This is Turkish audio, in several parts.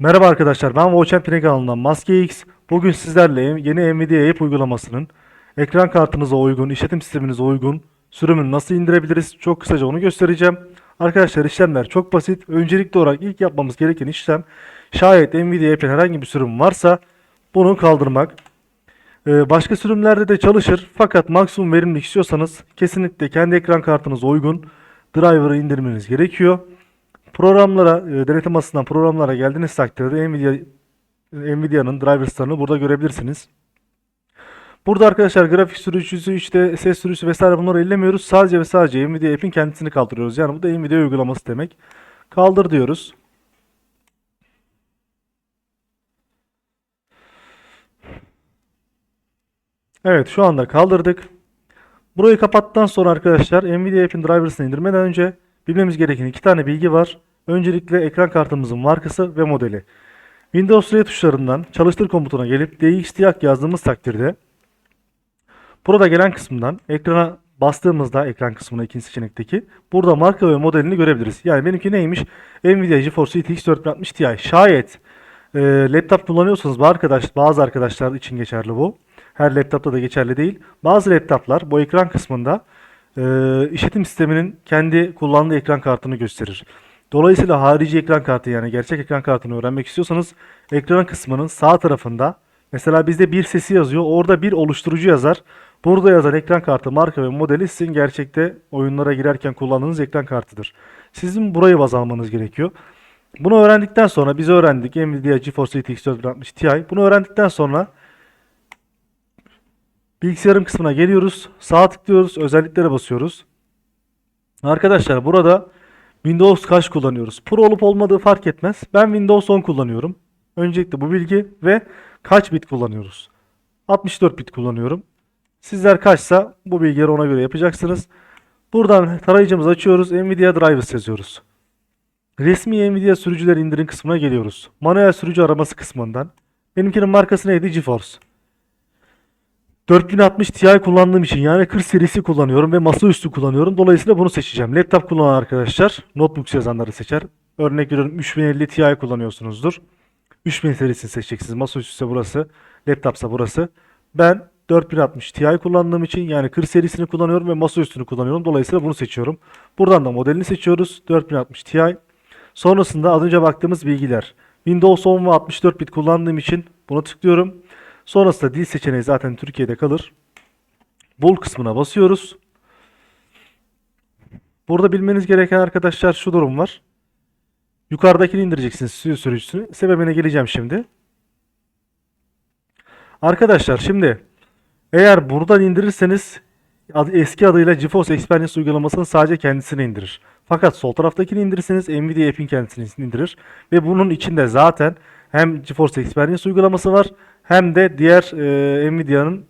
Merhaba arkadaşlar ben Watch kanalından Maske X. Bugün sizlerle yeni Nvidia App uygulamasının ekran kartınıza uygun, işletim sisteminize uygun sürümünü nasıl indirebiliriz çok kısaca onu göstereceğim. Arkadaşlar işlemler çok basit. Öncelikli olarak ilk yapmamız gereken işlem şayet Nvidia App'in herhangi bir sürüm varsa bunu kaldırmak. Ee, başka sürümlerde de çalışır fakat maksimum verimlilik istiyorsanız kesinlikle kendi ekran kartınıza uygun driver'ı indirmeniz gerekiyor. Programlara, e, denetim masasından programlara geldiğiniz takdirde Nvidia Nvidia'nın drivers'larını burada görebilirsiniz. Burada arkadaşlar grafik sürücüsü, işte ses sürücüsü vesaire bunları ellemiyoruz. Sadece ve sadece Nvidia app'in kendisini kaldırıyoruz. Yani bu da Nvidia uygulaması demek. Kaldır diyoruz. Evet şu anda kaldırdık. Burayı kapattıktan sonra arkadaşlar Nvidia app'in drivers'ını indirmeden önce bilmemiz gereken iki tane bilgi var. Öncelikle ekran kartımızın markası ve modeli. Windows R tuşlarından çalıştır komutuna gelip DXTAC yazdığımız takdirde burada gelen kısımdan ekrana bastığımızda ekran kısmına ikinci seçenekteki burada marka ve modelini görebiliriz. Yani benimki neymiş? Nvidia GeForce GTX 460 Ti. Şayet e, laptop kullanıyorsanız arkadaş, bazı arkadaşlar için geçerli bu. Her laptopta da geçerli değil. Bazı laptoplar bu ekran kısmında e, işletim sisteminin kendi kullandığı ekran kartını gösterir. Dolayısıyla harici ekran kartı yani gerçek ekran kartını öğrenmek istiyorsanız ekran kısmının sağ tarafında mesela bizde bir sesi yazıyor. Orada bir oluşturucu yazar. Burada yazan ekran kartı marka ve modeli sizin gerçekte oyunlara girerken kullandığınız ekran kartıdır. Sizin burayı baz almanız gerekiyor. Bunu öğrendikten sonra biz öğrendik Nvidia GeForce GTX 460 Ti. Bunu öğrendikten sonra bilgisayarım kısmına geliyoruz. Sağ tıklıyoruz. Özelliklere basıyoruz. Arkadaşlar burada Windows kaç kullanıyoruz? Pro olup olmadığı fark etmez. Ben Windows 10 kullanıyorum. Öncelikle bu bilgi ve kaç bit kullanıyoruz? 64 bit kullanıyorum. Sizler kaçsa bu bilgileri ona göre yapacaksınız. Buradan tarayıcımızı açıyoruz. Nvidia Drivers yazıyoruz. Resmi Nvidia sürücüler indirin kısmına geliyoruz. Manuel sürücü araması kısmından. Benimkinin markası neydi? GeForce. 4060 Ti kullandığım için yani 40 serisi kullanıyorum ve masaüstü kullanıyorum. Dolayısıyla bunu seçeceğim. Laptop kullanan arkadaşlar notebook yazanları seçer. Örnek veriyorum 3050 Ti kullanıyorsunuzdur. 3000 serisini seçeceksiniz. Masaüstü ise burası. Laptopsa burası. Ben 4060 Ti kullandığım için yani 40 serisini kullanıyorum ve masaüstünü kullanıyorum. Dolayısıyla bunu seçiyorum. Buradan da modelini seçiyoruz. 4060 Ti. Sonrasında az önce baktığımız bilgiler. Windows 10 ve 64 bit kullandığım için bunu tıklıyorum. Sonrasında dil seçeneği zaten Türkiye'de kalır. Bul kısmına basıyoruz. Burada bilmeniz gereken arkadaşlar şu durum var. Yukarıdakini indireceksiniz sürü sürücüsünü. Sebebine geleceğim şimdi. Arkadaşlar şimdi eğer buradan indirirseniz eski adıyla GeForce Experience uygulamasının sadece kendisini indirir. Fakat sol taraftakini indirirseniz Nvidia App'in kendisini indirir. Ve bunun içinde zaten hem GeForce Experience uygulaması var hem de diğer e, Nvidia'nın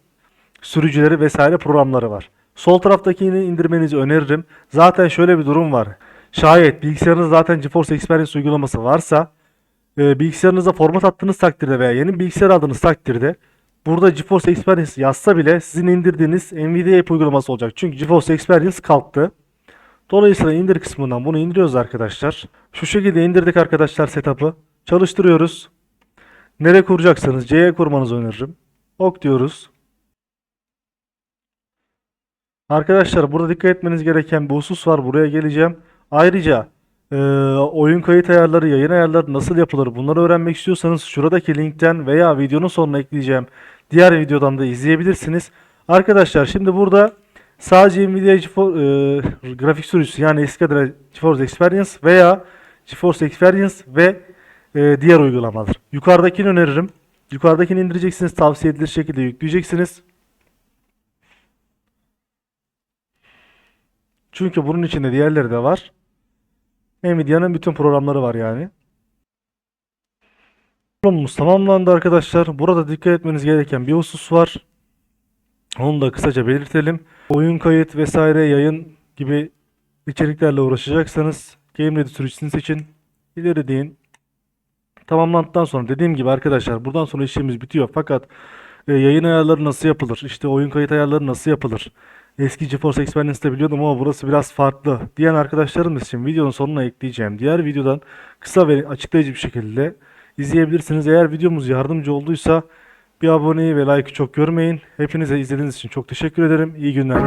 sürücüleri vesaire programları var. Sol taraftakini indirmenizi öneririm. Zaten şöyle bir durum var. Şayet bilgisayarınızda zaten GeForce Experience uygulaması varsa e, bilgisayarınıza format attığınız takdirde veya yeni bilgisayar aldığınız takdirde burada GeForce Experience yazsa bile sizin indirdiğiniz Nvidia App uygulaması olacak. Çünkü GeForce Experience kalktı. Dolayısıyla indir kısmından bunu indiriyoruz arkadaşlar. Şu şekilde indirdik arkadaşlar setup'ı. Çalıştırıyoruz. Nereye kuracaksanız C'ye kurmanızı öneririm. Ok diyoruz. Arkadaşlar burada dikkat etmeniz gereken bir husus var. Buraya geleceğim. Ayrıca e, oyun kayıt ayarları, yayın ayarları nasıl yapılır bunları öğrenmek istiyorsanız şuradaki linkten veya videonun sonuna ekleyeceğim diğer videodan da izleyebilirsiniz. Arkadaşlar şimdi burada sadece Nvidia GeForce, e, grafik sürücüsü yani eski adıyla GeForce Experience veya GeForce Experience ve e, diğer uygulamalar. Yukarıdakini öneririm. Yukarıdakini indireceksiniz. Tavsiye edilir şekilde yükleyeceksiniz. Çünkü bunun içinde diğerleri de var. Nvidia'nın bütün programları var yani. Programımız tamamlandı arkadaşlar. Burada dikkat etmeniz gereken bir husus var. Onu da kısaca belirtelim. Oyun kayıt vesaire yayın gibi içeriklerle uğraşacaksanız Game Ready sürücüsünü seçin. İleri deyin. Tamamlandıktan sonra dediğim gibi arkadaşlar buradan sonra işimiz bitiyor. Fakat e, yayın ayarları nasıl yapılır? İşte oyun kayıt ayarları nasıl yapılır? Eski GeForce Experience'de biliyordum ama burası biraz farklı diyen arkadaşlarım için videonun sonuna ekleyeceğim. Diğer videodan kısa ve açıklayıcı bir şekilde izleyebilirsiniz. Eğer videomuz yardımcı olduysa bir aboneyi ve like'ı çok görmeyin. Hepinize izlediğiniz için çok teşekkür ederim. İyi günler.